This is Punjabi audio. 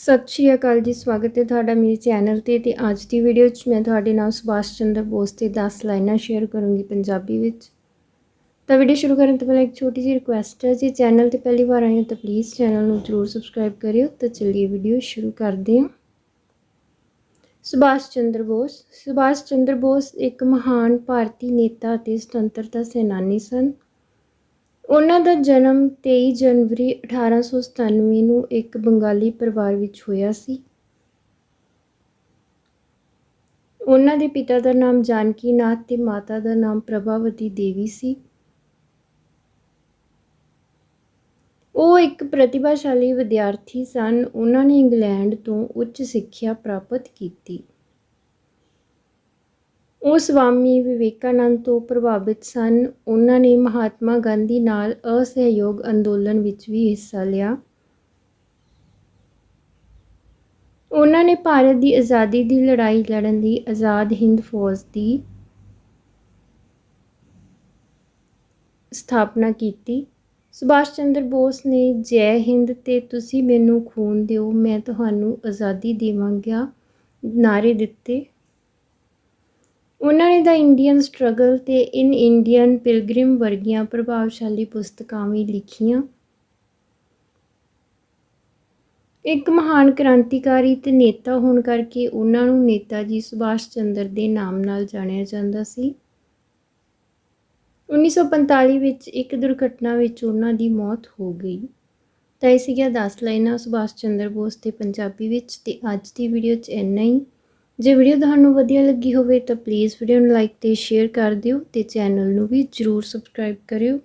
ਸਤਿ ਸ਼੍ਰੀ ਅਕਾਲ ਜੀ, ਸਵਾਗਤ ਹੈ ਤੁਹਾਡਾ ਮੇਰੇ ਚੈਨਲ ਤੇ ਤੇ ਅੱਜ ਦੀ ਵੀਡੀਓ 'ਚ ਮੈਂ ਤੁਹਾਡੇ ਨਾਲ ਸੁਭਾਸ਼ ਚੰਦਰ ਬੋਸ ਤੇ 10 ਲਾਈਨਾਂ ਸ਼ੇਅਰ ਕਰੂੰਗੀ ਪੰਜਾਬੀ ਵਿੱਚ। ਤਾਂ ਵੀਡੀਓ ਸ਼ੁਰੂ ਕਰਨ ਤੋਂ ਪਹਿਲਾਂ ਇੱਕ ਛੋਟੀ ਜਿਹੀ ਰਿਕੁਐਸਟ ਹੈ, ਜੇ ਚੈਨਲ ਤੇ ਪਹਿਲੀ ਵਾਰ ਆਏ ਹੋ ਤਾਂ ਪਲੀਜ਼ ਚੈਨਲ ਨੂੰ ਜ਼ਰੂਰ ਸਬਸਕ੍ਰਾਈਬ ਕਰਿਓ। ਤਾਂ ਚਲਿਏ ਵੀਡੀਓ ਸ਼ੁਰੂ ਕਰਦੇ ਹਾਂ। ਸੁਭਾਸ਼ ਚੰਦਰ ਬੋਸ, ਸੁਭਾਸ਼ ਚੰਦਰ ਬੋਸ ਇੱਕ ਮਹਾਨ ਭਾਰਤੀ ਨੇਤਾ ਅਤੇ ਸੁਤੰਤਰਤਾ ਸੈਨਾਨੀ ਸਨ। ਉਹਨਾਂ ਦਾ ਜਨਮ 23 ਜਨਵਰੀ 1897 ਨੂੰ ਇੱਕ ਬੰਗਾਲੀ ਪਰਿਵਾਰ ਵਿੱਚ ਹੋਇਆ ਸੀ। ਉਹਨਾਂ ਦੇ ਪਿਤਾ ਦਾ ਨਾਮ ਜਾਨਕੀ ਨਾਥ ਤੇ ਮਾਤਾ ਦਾ ਨਾਮ ਪ੍ਰਭਾਵਤੀ ਦੇਵੀ ਸੀ। ਉਹ ਇੱਕ ਪ੍ਰਤਿਭਾਸ਼ਾਲੀ ਵਿਦਿਆਰਥੀ ਸਨ। ਉਹਨਾਂ ਨੇ ਇੰਗਲੈਂਡ ਤੋਂ ਉੱਚ ਸਿੱਖਿਆ ਪ੍ਰਾਪਤ ਕੀਤੀ। ਉਹ ਸਵਾਮੀ ਵਿਵੇਕਾਨੰਦ ਤੋਂ ਪ੍ਰਭਾਵਿਤ ਸਨ। ਉਹਨਾਂ ਨੇ ਮਹਾਤਮਾ ਗਾਂਧੀ ਨਾਲ ਅਸਹਿਯੋਗ ਅੰਦੋਲਨ ਵਿੱਚ ਵੀ ਹਿੱਸਾ ਲਿਆ। ਉਹਨਾਂ ਨੇ ਭਾਰਤ ਦੀ ਆਜ਼ਾਦੀ ਦੀ ਲੜਾਈ ਲੜਨ ਲਈ ਆਜ਼ਾਦ ਹਿੰਦ ਫੌਜ ਦੀ ਸਥਾਪਨਾ ਕੀਤੀ। ਸੁਭਾਸ਼ ਚੰਦਰ ਬੋਸ ਨੇ, ਜੈ ਹਿੰਦ ਤੇ ਤੁਸੀਂ ਮੈਨੂੰ ਖੂਨ ਦਿਓ, ਮੈਂ ਤੁਹਾਨੂੰ ਆਜ਼ਾਦੀ ਦੇਵਾਂਗਾ ਨਾਰੇ ਦਿੱਤੇ। ਉਹਨਾਂ ਨੇ ਦਾ ਇੰਡੀਅਨ ਸਟਰਗਲ ਤੇ ਇਨ ਇੰਡੀਅਨ ਪਿਲਗ੍ਰਿਮ ਵਰਗੀਆਂ ਪ੍ਰਭਾਵਸ਼ਾਲੀ ਪੁਸਤਕਾਂ ਵੀ ਲਿਖੀਆਂ। ਇੱਕ ਮਹਾਨ ਕ੍ਰਾਂਤੀਕਾਰੀ ਤੇ ਨੇਤਾ ਹੋਣ ਕਰਕੇ ਉਹਨਾਂ ਨੂੰ ਨੇਤਾ ਜੀ ਸੁਭਾਸ਼ ਚੰਦਰ ਦੇ ਨਾਮ ਨਾਲ ਜਾਣਿਆ ਜਾਂਦਾ ਸੀ। 1945 ਵਿੱਚ ਇੱਕ ਦੁਰਘਟਨਾ ਵਿੱਚ ਉਹਨਾਂ ਦੀ ਮੌਤ ਹੋ ਗਈ। ਤਾਂ ਇਹ ਸੀਗਾ 10 ਲਾਈਨਾਂ ਸੁਭਾਸ਼ ਚੰਦਰ ਬੋਸ ਤੇ ਪੰਜਾਬੀ ਵਿੱਚ ਤੇ ਅੱਜ ਦੀ ਵੀਡੀਓ 'ਚ ਇੰਨਾ ਹੀ। ਜੇ ਵੀਡੀਓ ਤੁਹਾਨੂੰ ਵਧੀਆ ਲੱਗੀ ਹੋਵੇ ਤਾਂ ਪਲੀਜ਼ ਵੀਡੀਓ ਨੂੰ ਲਾਈਕ ਤੇ ਸ਼ੇਅਰ ਕਰ ਦਿਓ ਤੇ ਚੈਨਲ ਨੂੰ ਵੀ ਜਰੂਰ ਸਬਸਕ੍ਰਾਈਬ ਕਰਿਓ।